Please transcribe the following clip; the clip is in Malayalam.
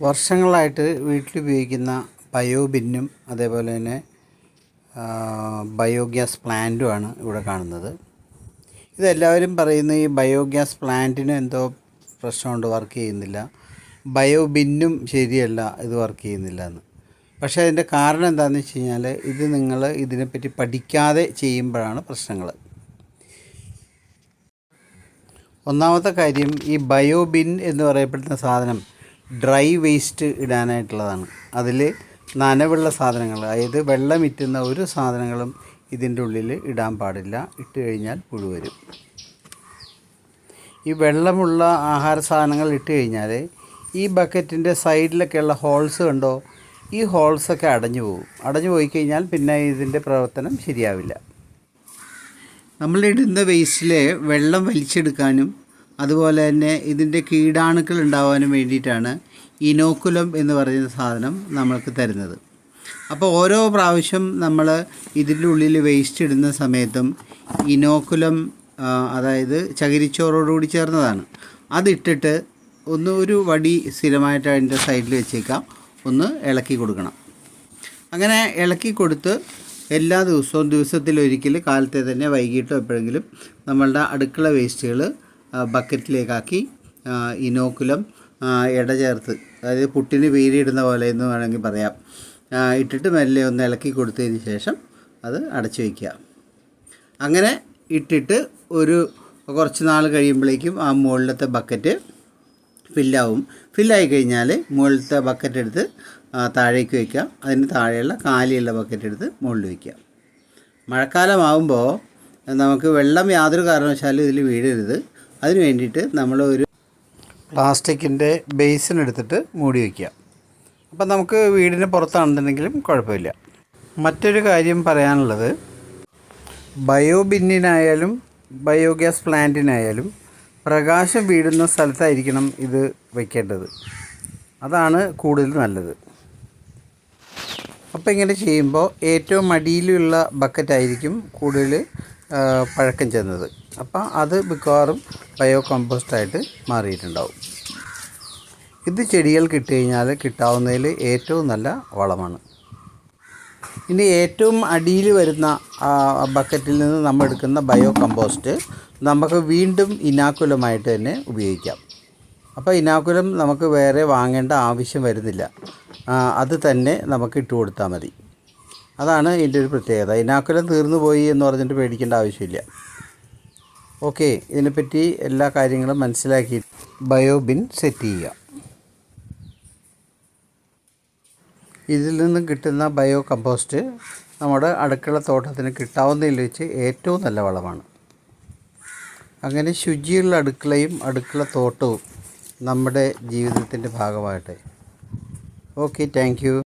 വർഷങ്ങളായിട്ട് വീട്ടിൽ വീട്ടിലുപയോഗിക്കുന്ന ബയോബിന്നും അതേപോലെ തന്നെ ബയോഗ്യാസ് പ്ലാന്റുമാണ് ഇവിടെ കാണുന്നത്. ഇതെല്ലാവരും പറയുന്ന ഈ ബയോഗ്യാസ് പ്ലാന്റിന് എന്തോ പ്രശ്നമുണ്ട് വർക്ക് ചെയ്യുന്നില്ല. ബയോബിന്നും ശരിയല്ല ഇത് വർക്ക് ചെയ്യുന്നില്ല എന്ന്. പക്ഷേ അതിന്റെ കാരണം എന്താണെന്ന് വെച്ച് കഴിഞ്ഞാൽ ഇത് നിങ്ങൾ ഇതിനെപ്പറ്റി പഠിക്കാതെ ചെയ്യുമ്പോഴാണ് പ്രശ്നങ്ങൾ. ഒന്നാമത്തെ കാര്യം ഈ ബയോബിൻ എന്ന് പറയപ്പെടുന്ന സാധനം ഡ്രൈ വേസ്റ്റ് ഇടാനായിട്ടുള്ളതാണ്. അതിൽ നനവുള്ള സാധനങ്ങൾ അതായത് വെള്ളം ഇറ്റുന്ന ഒരു സാധനങ്ങളും ഇതിന്റെ ഉള്ളിൽ ഇടാൻ പാടില്ല. ഇട്ട് കഴിഞ്ഞാൽ പുഴു വരും. ഈ വെള്ളമുള്ള ആഹാര സാധനങ്ങൾ ഇട്ട് കഴിഞ്ഞാൽ ഈ ബക്കറ്റിന്റെ സൈഡിലൊക്കെയുള്ള ഹോൾസ് കണ്ടോ? ഈ ഹോൾസൊക്കെ അടഞ്ഞു പോകും. അടഞ്ഞു പോയി കഴിഞ്ഞാൽ പിന്നെ ഇതിന്റെ പ്രവർത്തനം ശരിയാവില്ല. നമ്മളിടുന്ന വേസ്റ്റിലെ വെള്ളം വലിച്ചെടുക്കാനും അതുപോലെ തന്നെ ഇതിന്റെ കീടാണുക്കൾ ഉണ്ടാവാനും വേണ്ടിയിട്ടാണ് ഇനോക്കുലം എന്ന് പറയുന്ന സാധനം നമ്മൾക്ക് തരുന്നത്. അപ്പോൾ ഓരോ പ്രാവശ്യം നമ്മൾ ഇതിന്റെ ഉള്ളിൽ വേസ്റ്റ് ഇടുന്ന സമയത്തും ഇനോക്കുലം അതായത് ചകിരിച്ചോറോടുകൂടി ചേർന്നതാണ്. അതിട്ടിട്ട് ഒന്ന് ഒരു വടി സ്ഥിരമായിട്ട് അതിന്റെ സൈഡിൽ വെച്ചേക്കാം. ഒന്ന് ഇളക്കി കൊടുക്കണം. അങ്ങനെ ഇളക്കി കൊടുത്ത് എല്ലാ ദിവസവും ദിവസത്തിലൊരിക്കൽ കാലത്തെ തന്നെ വൈകിട്ടോ എപ്പോഴെങ്കിലും നമ്മളുടെ അടുക്കള വേസ്റ്റുകൾ ബക്കറ്റിലേക്കാക്കി ഇനോക്കുലം ഇട ചേർത്ത്. അതായത് പുട്ടിന് പേരിടുന്ന പോലെ എന്ന് വേണമെങ്കിൽ പറയാം. ഇട്ടിട്ട് മെല്ലെ ഒന്ന് ഇളക്കി കൊടുത്തതിന് ശേഷം അത് അടച്ചു വയ്ക്കുക അങ്ങനെ ഇട്ടിട്ട് ഒരു കുറച്ച് നാൾ കഴിയുമ്പോഴേക്കും ആ മുകളിലത്തെ ബക്കറ്റ് ഫില്ലാവും. ഫില്ലായി കഴിഞ്ഞാൽ മുകളിലത്തെ ബക്കറ്റ് എടുത്ത് താഴേക്ക് വയ്ക്കുക അതിന് താഴെയുള്ള കാലിയുള്ള ബക്കറ്റ് എടുത്ത് മുകളിൽ വയ്ക്കുക മഴക്കാലമാകുമ്പോൾ നമുക്ക് വെള്ളം യാതൊരു കാരണവശാലും ഇതിൽ വീഴരുത്. അതിന് വേണ്ടിയിട്ട് നമ്മൾ ഒരു പ്ലാസ്റ്റിക്കിന്റെ ബേസിൻ എടുത്തിട്ട് മൂടി വയ്ക്കുക അപ്പം നമുക്ക് വീടിന് പുറത്താണെന്നുണ്ടെങ്കിലും കുഴപ്പമില്ല. മറ്റൊരു കാര്യം പറയാനുള്ളത് ബയോബിന്നിനായാലും ബയോഗ്യാസ് പ്ലാന്റിനായാലും പ്രകാശം വീടുന്ന സ്ഥലത്തായിരിക്കണം ഇത് വയ്ക്കേണ്ടത് അതാണ് കൂടുതൽ നല്ലത്. അപ്പോൾ ഇങ്ങനെ ചെയ്യുമ്പോൾ ഏറ്റവും അടിയിലുള്ള ബക്കറ്റായിരിക്കും കൂടുതൽ പഴക്കം ചെന്നത്. അപ്പോൾ അത് മിക്കവാറും ബയോ കമ്പോസ്റ്റായിട്ട് മാറിയിട്ടുണ്ടാവും. ഇത് ചെടികൾ ഇട്ട് കഴിഞ്ഞാൽ കിട്ടാവുന്നതിൽ ഏറ്റവും നല്ല വളമാണ്. ഇനി ഏറ്റവും അടിയിൽ വരുന്ന ബക്കറ്റിൽ നിന്ന് നമ്മൾ എടുക്കുന്ന ബയോ കമ്പോസ്റ്റ് നമുക്ക് വീണ്ടും ഇനാക്കുലമായിട്ട് തന്നെ ഉപയോഗിക്കാം. അപ്പോൾ ഇനാക്കുലം നമുക്ക് വേറെ വാങ്ങേണ്ട ആവശ്യം വരുന്നില്ല. അത് തന്നെ നമുക്ക് ഇട്ട് കൊടുത്താൽ മതി. അതാണ് ഇതിന്റെ ഒരു പ്രത്യേകത. ഇനാക്കുലം തീർന്നു പോയി എന്ന് പറഞ്ഞിട്ട് പേടിക്കേണ്ട ആവശ്യമില്ല. ഓക്കെ ഇതിനെപ്പറ്റി എല്ലാ കാര്യങ്ങളും മനസ്സിലാക്കി ബയോബിൻ സെറ്റ് ചെയ്യുക. ഇതിൽ നിന്നും കിട്ടുന്ന ബയോ കമ്പോസ്റ്റ് നമ്മുടെ അടുക്കള തോട്ടത്തിന് കിട്ടാവുന്നതിൽ വെച്ച് ഏറ്റവും നല്ല വളമാണ്. അങ്ങനെ ശുചിയുള്ള അടുക്കളയും അടുക്കള തോട്ടവും നമ്മുടെ ജീവിതത്തിന്റെ ഭാഗമാകട്ടെ. Okay thank